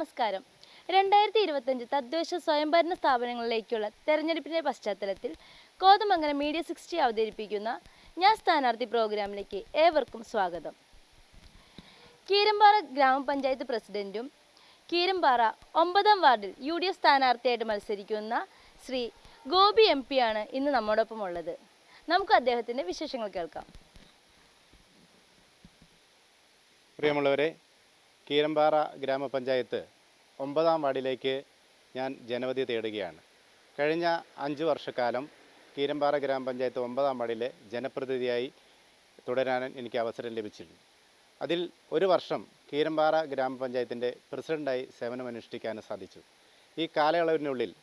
നമസ്കാരം. രണ്ടായിരത്തി ഇരുപത്തഞ്ച് തദ്ദേശ സ്വയംഭരണ സ്ഥാപനങ്ങളിലേക്കുള്ള തെരഞ്ഞെടുപ്പിന്റെ പശ്ചാത്തലത്തിൽ കോതമംഗലം മീഡിയ സിക്സ്റ്റി അവതരിപ്പിക്കുന്ന ഞാൻ സ്ഥാനാർത്ഥി പ്രോഗ്രാമിലേക്ക് ഏവർക്കും സ്വാഗതം. കീരമ്പാറ ഗ്രാമപഞ്ചായത്ത് പ്രസിഡന്റും കീരമ്പാറ ഒമ്പതാം വാർഡിൽ യു ഡി എഫ് സ്ഥാനാർത്ഥിയായിട്ട് മത്സരിക്കുന്ന ശ്രീ ഗോപി എം ആണ് ഇന്ന് നമ്മോടൊപ്പം ഉള്ളത്. നമുക്ക് അദ്ദേഹത്തിന്റെ വിശേഷങ്ങൾ കേൾക്കാം. പ്രിയമുള്ളവരെ കീരമ്പാറ ഗ്രാമപഞ്ചായത്ത് ഒമ്പതാം വാർഡിലേക്ക് ഞാൻ ജനവധി തേടുകയാണ്. കഴിഞ്ഞ അഞ്ച് വർഷക്കാലം കീരമ്പാറ ഗ്രാമപഞ്ചായത്ത് ഒമ്പതാം വാർഡിലെ ജനപ്രതിനിധിയായി തുടരാൻ എനിക്ക് അവസരം ലഭിച്ചിരുന്നു. അതിൽ ഒരു വർഷം കീരമ്പാറ ഗ്രാമപഞ്ചായത്തിന്റെ പ്രസിഡന്റായി സേവനമനുഷ്ഠിക്കാൻ സാധിച്ചു. ഈ കാലയളവിനുള്ളിൽ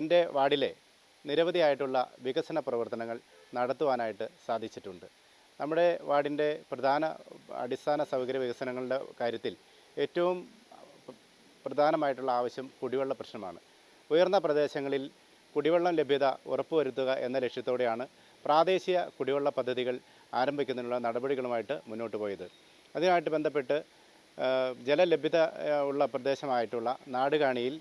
എന്റെ വാർഡിലെ നിരവധിയായിട്ടുള്ള വികസന പ്രവർത്തനങ്ങൾ നടത്തുവാനായിട്ട് സാധിച്ചിട്ടുണ്ട്. നമ്മുടെ വാർഡിന്റെ പ്രധാന അടിസ്ഥാന സൗകര്യ വികസനങ്ങളുടെ കാര്യത്തിൽ ഏറ്റവും പ്രധാനമായിട്ടുള്ള ആവശ്യം കുടിവെള്ള പ്രശ്നമാണ്. ഉയർന്ന പ്രദേശങ്ങളിൽ കുടിവെള്ളം ലഭ്യത ഉറപ്പുവരുത്തുക എന്ന ലക്ഷ്യത്തോടെയാണ് പ്രാദേശിക കുടിവെള്ള പദ്ധതികൾ ആരംഭിക്കുന്നതിനുള്ള നടപടികളുമായിട്ട് മുന്നോട്ട് പോയത്. അതിനായിട്ട് ബന്ധപ്പെട്ട് ജലലഭ്യത ഉള്ള പ്രദേശമായിട്ടുള്ള നാടുകാണിയിൽ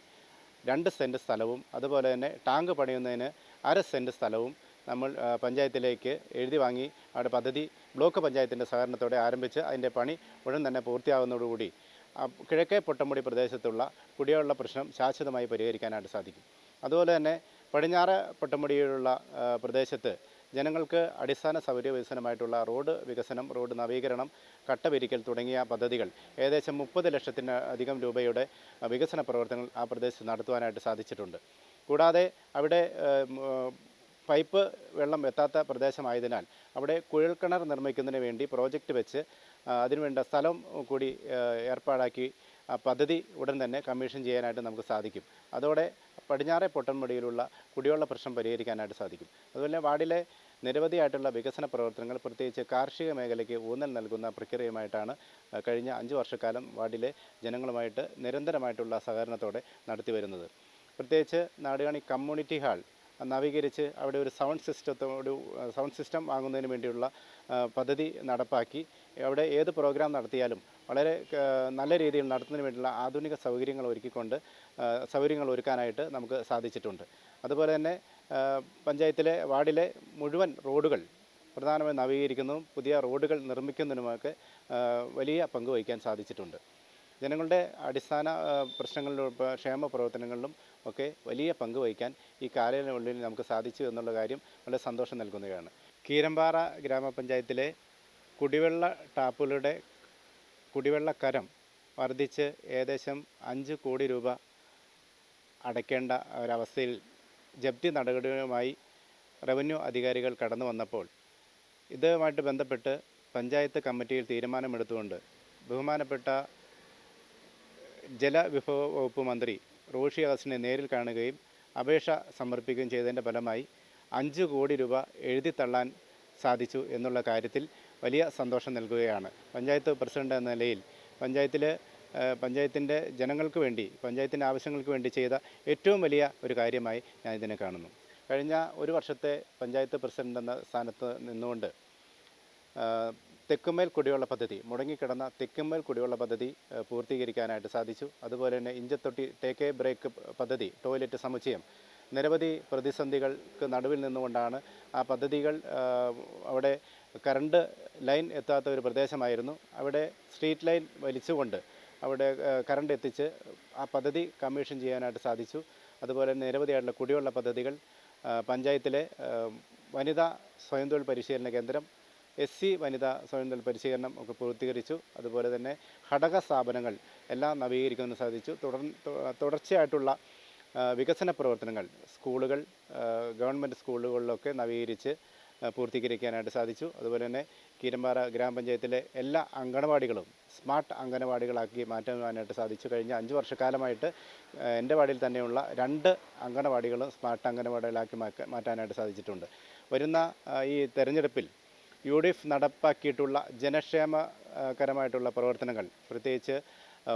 രണ്ട് സെന്റ് സ്ഥലവും അതുപോലെ തന്നെ ടാങ്ക് പണിയുന്നതിന് അര സെന്റ് സ്ഥലവും നമ്മൾ പഞ്ചായത്തിലേക്ക് എഴുതി വാങ്ങി അവിടെ പദ്ധതി ബ്ലോക്ക് പഞ്ചായത്തിന്റെ സഹകരണത്തോടെ ആരംഭിച്ച് അതിന്റെ പണി ഉടൻ തന്നെ പൂർത്തിയാകുന്നതോടുകൂടി കിഴക്കേ പൊട്ടമുടി പ്രദേശത്തുള്ള കുടിവെള്ള പ്രശ്നം ശാശ്വതമായി പരിഹരിക്കാനായിട്ട് സാധിക്കും. അതുപോലെ തന്നെ പടിഞ്ഞാറ് പൊട്ടമുടിയിലുള്ള പ്രദേശത്ത് ജനങ്ങൾക്ക് അടിസ്ഥാന സൗകര്യ വികസനമായിട്ടുള്ള റോഡ് വികസനം റോഡ് നവീകരണം കട്ടപിരിക്കൽ തുടങ്ങിയ പദ്ധതികൾ ഏകദേശം മുപ്പത് ലക്ഷത്തിന് അധികം രൂപയുടെ വികസന പ്രവർത്തനങ്ങൾ ആ പ്രദേശത്ത് നടത്തുവാനായിട്ട് സാധിച്ചിട്ടുണ്ട്. കൂടാതെ അവിടെ പൈപ്പ് വെള്ളം എത്താത്ത പ്രദേശമായതിനാൽ അവിടെ കുഴൽക്കിണർ നിർമ്മിക്കുന്നതിന് വേണ്ടി പ്രോജക്റ്റ് വെച്ച് അതിനുവേണ്ട സ്ഥലം കൂടി ഏർപ്പാടാക്കി ആ പദ്ധതി ഉടൻ തന്നെ കമ്മീഷൻ ചെയ്യാനായിട്ട് നമുക്ക് സാധിക്കും. അതോടെ പടിഞ്ഞാറെ പൊട്ടൻമുടിയിലുള്ള കുടിവെള്ള പ്രശ്നം പരിഹരിക്കാനായിട്ട് സാധിക്കും. അതുപോലെ വാർഡിലെ നിരവധിയായിട്ടുള്ള വികസന പ്രവർത്തനങ്ങൾ പ്രത്യേകിച്ച് കാർഷിക മേഖലയ്ക്ക് ഊന്നൽ നൽകുന്ന പ്രക്രിയയുമായിട്ടാണ് കഴിഞ്ഞ അഞ്ച് വർഷക്കാലം വാർഡിലെ ജനങ്ങളുമായിട്ട് നിരന്തരമായിട്ടുള്ള സഹകരണത്തോടെ നടത്തിവരുന്നത്. പ്രത്യേകിച്ച് നാടുകാണി കമ്മ്യൂണിറ്റി ഹാൾ നവീകരിച്ച് അവിടെ ഒരു സൗണ്ട് സിസ്റ്റത്തോട് സൗണ്ട് സിസ്റ്റം വാങ്ങുന്നതിന് വേണ്ടിയുള്ള പദ്ധതി നടപ്പാക്കി. അവിടെ ഏത് പ്രോഗ്രാം നടത്തിയാലും വളരെ നല്ല രീതിയിൽ നടത്തുന്നതിന് വേണ്ടിയുള്ള ആധുനിക സൗകര്യങ്ങൾ ഒരുക്കിക്കൊണ്ട് സൗകര്യങ്ങൾ ഒരുക്കാനായിട്ട് നമുക്ക് സാധിച്ചിട്ടുണ്ട്. അതുപോലെ തന്നെ പഞ്ചായത്തിലെ വാർഡിലെ മുഴുവൻ റോഡുകൾ പ്രധാനമായും നവീകരിക്കുന്നതും പുതിയ റോഡുകൾ നിർമ്മിക്കുന്നതിനുമൊക്കെ വലിയ പങ്ക് വഹിക്കാൻ സാധിച്ചിട്ടുണ്ട്. ജനങ്ങളുടെ അടിസ്ഥാന പ്രശ്നങ്ങളിലും ക്ഷേമ പ്രവർത്തനങ്ങളിലും ഒക്കെ വലിയ പങ്ക് വഹിക്കാൻ ഈ കാലയളവിനുള്ളിൽ നമുക്ക് സാധിച്ചു എന്നുള്ള കാര്യം വളരെ സന്തോഷം നൽകുന്നതാണ്. കീരമ്പാറ ഗ്രാമപഞ്ചായത്തിലെ കുടിവെള്ള ടാപ്പുകളുടെ കുടിവെള്ള കരം വർദ്ധിച്ച് ഏകദേശം അഞ്ച് കോടി രൂപ അടയ്ക്കേണ്ട ഒരവസ്ഥയിൽ ജപ്തി നടപടിയുമായി റവന്യൂ അധികാരികൾ കടന്നു വന്നപ്പോൾ ഇതുമായിട്ട് ബന്ധപ്പെട്ട് പഞ്ചായത്ത് കമ്മിറ്റിയിൽ തീരുമാനമെടുത്തുകൊണ്ട് ബഹുമാനപ്പെട്ട ജലവിഭവ വകുപ്പ് മന്ത്രി റോഷി അഗസ്റ്റിനെ നേരിൽ കാണുകയും അപേക്ഷ സമർപ്പിക്കുകയും ചെയ്തതിന്റെ ഫലമായി അഞ്ച് കോടി രൂപ എഴുതിത്തള്ളാൻ സാധിച്ചു എന്നുള്ള കാര്യത്തിൽ വലിയ സന്തോഷം നൽകുകയാണ്. പഞ്ചായത്ത് പ്രസിഡന്റ് എന്ന നിലയിൽ പഞ്ചായത്തിൽ പഞ്ചായത്തിന്റെ ജനങ്ങൾക്ക് വേണ്ടി പഞ്ചായത്തിന്റെ ആവശ്യങ്ങൾക്ക് വേണ്ടി ചെയ്ത ഏറ്റവും വലിയ ഒരു കാര്യമായി ഞാൻ ഇതിനെ കാണുന്നു. കഴിഞ്ഞ ഒരു വർഷത്തെ പഞ്ചായത്ത് പ്രസിഡന്റ് എന്ന സ്ഥാനത്ത് നിന്നുകൊണ്ട് തെക്കുമേൽ കുടിവെള്ള പദ്ധതി മുടങ്ങിക്കിടന്ന തെക്കുമേൽ കുടിവെള്ള പദ്ധതി പൂർത്തീകരിക്കാനായിട്ട് സാധിച്ചു. അതുപോലെ തന്നെ ഇഞ്ചത്തൊട്ടി ടേക്ക് എ ബ്രേക്ക് പദ്ധതി ടോയ്ലറ്റ് സമുച്ചയം നിരവധി പ്രതിസന്ധികൾക്ക് നടുവിൽ നിന്നുകൊണ്ടാണ് ആ പദ്ധതികൾ അവിടെ കറണ്ട് ലൈൻ എത്താത്ത ഒരു പ്രദേശമായിരുന്നു. അവിടെ സ്ട്രീറ്റ് ലൈൻ വലിച്ചുകൊണ്ട് അവിടെ കറണ്ട് എത്തിച്ച് ആ പദ്ധതി കമ്മീഷൻ ചെയ്യാനായിട്ട് സാധിച്ചു. അതുപോലെ നിരവധിയായിട്ടുള്ള കുടിവെള്ള പദ്ധതികൾ പഞ്ചായത്തിലെ വനിതാ സ്വയം തൊഴിൽ പരിശീലന കേന്ദ്രം എസ് സി വനിതാ സ്വയം പരിശീലനം ഒക്കെ പൂർത്തീകരിച്ചു. അതുപോലെ തന്നെ ഘടക സ്ഥാപനങ്ങൾ എല്ലാം നവീകരിക്കുന്നതിന് സാധിച്ചു. തുടർ തുടർച്ചയായിട്ടുള്ള വികസന പ്രവർത്തനങ്ങൾ സ്കൂളുകൾ ഗവൺമെന്റ് സ്കൂളുകളിലൊക്കെ നവീകരിച്ച് പൂർത്തീകരിക്കാനായിട്ട് സാധിച്ചു. അതുപോലെ തന്നെ കീരമ്പാറ ഗ്രാമപഞ്ചായത്തിലെ എല്ലാ അങ്കണവാടികളും സ്മാർട്ട് അങ്കണവാടികളാക്കി മാറ്റുവാനായിട്ട് സാധിച്ചു. കഴിഞ്ഞ അഞ്ച് വർഷക്കാലമായിട്ട് എന്റെ വാർഡിൽ തന്നെയുള്ള രണ്ട് അങ്കണവാടികളും സ്മാർട്ട് അങ്കണവാടികളാക്കി മാറ്റാനായിട്ട് സാധിച്ചിട്ടുണ്ട്. വരുന്ന ഈ തെരഞ്ഞെടുപ്പിൽ യു ഡി എഫ് നടപ്പാക്കിയിട്ടുള്ള ജനക്ഷേമകരമായിട്ടുള്ള പ്രവർത്തനങ്ങൾ പ്രത്യേകിച്ച്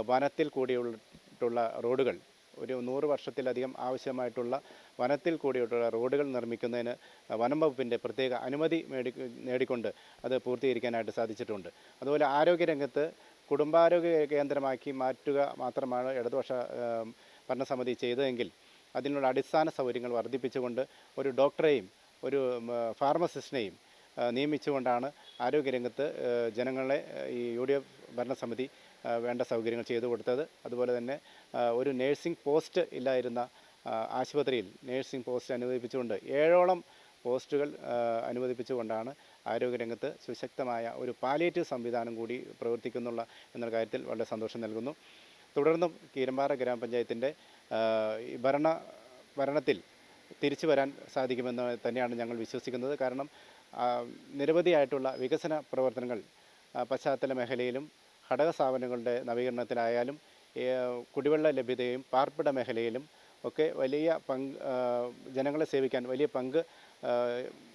വനത്തിൽ കൂടിയുള്ള റോഡുകൾ ഒരു നൂറ് വർഷത്തിലധികം ആവശ്യമായിട്ടുള്ള വനത്തിൽ കൂടിയിട്ടുള്ള റോഡുകൾ നിർമ്മിക്കുന്നതിന് വനം വകുപ്പിന്റെ പ്രത്യേക അനുമതി മേടി നേടിക്കൊണ്ട് അത് പൂർത്തീകരിക്കാനായിട്ട് സാധിച്ചിട്ടുണ്ട്. അതുപോലെ ആരോഗ്യരംഗത്ത് കുടുംബാരോഗ്യ കേന്ദ്രമാക്കി മാറ്റുക മാത്രമാണ് ഇടതുപക്ഷ ഭരണസമിതി ചെയ്തതെങ്കിൽ അതിനുള്ള അടിസ്ഥാന സൗകര്യങ്ങൾ വർദ്ധിപ്പിച്ചുകൊണ്ട് ഒരു ഡോക്ടറെയും ഒരു ഫാർമസിസ്റ്റിനെയും നിയമിച്ചുകൊണ്ടാണ് ആരോഗ്യരംഗത്ത് ജനങ്ങളെ ഈ യു ഡി എഫ് ഭരണസമിതി വേണ്ട സൗകര്യങ്ങൾ ചെയ്തു കൊടുത്തത്. അതുപോലെ തന്നെ ഒരു നേഴ്സിംഗ് പോസ്റ്റ് ഇല്ലായിരുന്ന ആശുപത്രിയിൽ നേഴ്സിംഗ് പോസ്റ്റ് അനുവദിപ്പിച്ചുകൊണ്ട് ഏഴോളം പോസ്റ്റുകൾ അനുവദിപ്പിച്ചുകൊണ്ടാണ് ആരോഗ്യരംഗത്ത് സുശക്തമായ ഒരു പാലിയേറ്റീവ് സംവിധാനം കൂടി പ്രവർത്തിക്കുന്നുള്ള എന്നുള്ള കാര്യത്തിൽ വളരെ സന്തോഷം നൽകുന്നു. തുടർന്നും കീരമ്പാറ ഗ്രാമപഞ്ചായത്തിന്റെ ഭരണ ഭരണത്തിൽ തിരിച്ചു വരാൻ സാധിക്കുമെന്ന് തന്നെയാണ് ഞങ്ങൾ വിശ്വസിക്കുന്നത്. കാരണം നിരവധിയായിട്ടുള്ള വികസന പ്രവർത്തനങ്ങൾ പശ്ചാത്തല മേഖലയിലും ഘടക സ്ഥാപനങ്ങളുടെ നവീകരണത്തിലായാലും കുടിവെള്ള ലഭ്യതയും പാർപ്പിട മേഖലയിലും ഒക്കെ വലിയ പങ്ക് ജനങ്ങളെ സേവിക്കാൻ വലിയ പങ്ക്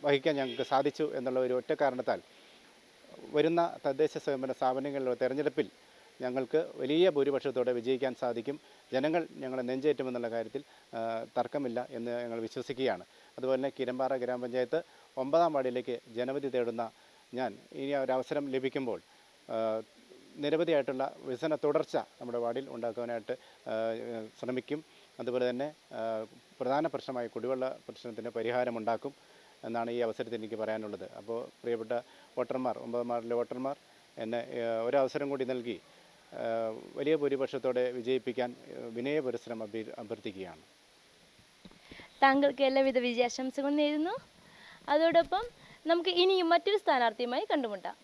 വഹിക്കാൻ ഞങ്ങൾക്ക് സാധിച്ചു എന്നുള്ള ഒരു ഒറ്റ കാരണത്താൽ വരുന്ന തദ്ദേശ സ്വയംഭരണ സ്ഥാപനങ്ങളിലെ തെരഞ്ഞെടുപ്പിൽ ഞങ്ങൾക്ക് വലിയ ഭൂരിപക്ഷത്തോടെ വിജയിക്കാൻ സാധിക്കും. ജനങ്ങൾ ഞങ്ങളെ നെഞ്ചേറ്റുമെന്നുള്ള കാര്യത്തിൽ തർക്കമില്ല എന്ന് ഞങ്ങൾ വിശ്വസിക്കുകയാണ്. അതുപോലെ തന്നെ കിരമ്പാറ ഗ്രാമപഞ്ചായത്ത് ഒമ്പതാം വാർഡിലേക്ക് ജനവിധി തേടുന്ന ഞാൻ ഇനി ഒരു അവസരം ലഭിക്കുമ്പോൾ നിരവധിയായിട്ടുള്ള വികസന തുടർച്ച നമ്മുടെ വാർഡിൽ ഉണ്ടാക്കുവാനായിട്ട് ശ്രമിക്കും. അതുപോലെ തന്നെ പ്രധാന പ്രശ്നമായ കുടിവെള്ള പ്രശ്നത്തിന് പരിഹാരമുണ്ടാക്കും എന്നാണ് ഈ അവസരത്തിൽ എനിക്ക് പറയാനുള്ളത്. അപ്പോൾ പ്രിയപ്പെട്ട വോട്ടർമാർ ഒമ്പതാം വാർഡിലെ വോട്ടർമാർ എന്നെ ഒരവസരം കൂടി നൽകി വലിയ ഭൂരിപക്ഷത്തോടെ വിജയിപ്പിക്കാൻ വിനയ പരിശ്രമം അഭ്യ അഭ്യർത്ഥിക്കുകയാണ്. താങ്കൾക്ക് എല്ലാവിധ വിജയാശംസകൾ നേരുന്നു. അതോടൊപ്പം നമുക്ക് ഇനിയും മറ്റൊരു സ്ഥാനാർത്ഥിയുമായി കണ്ടുമുട്ടാം.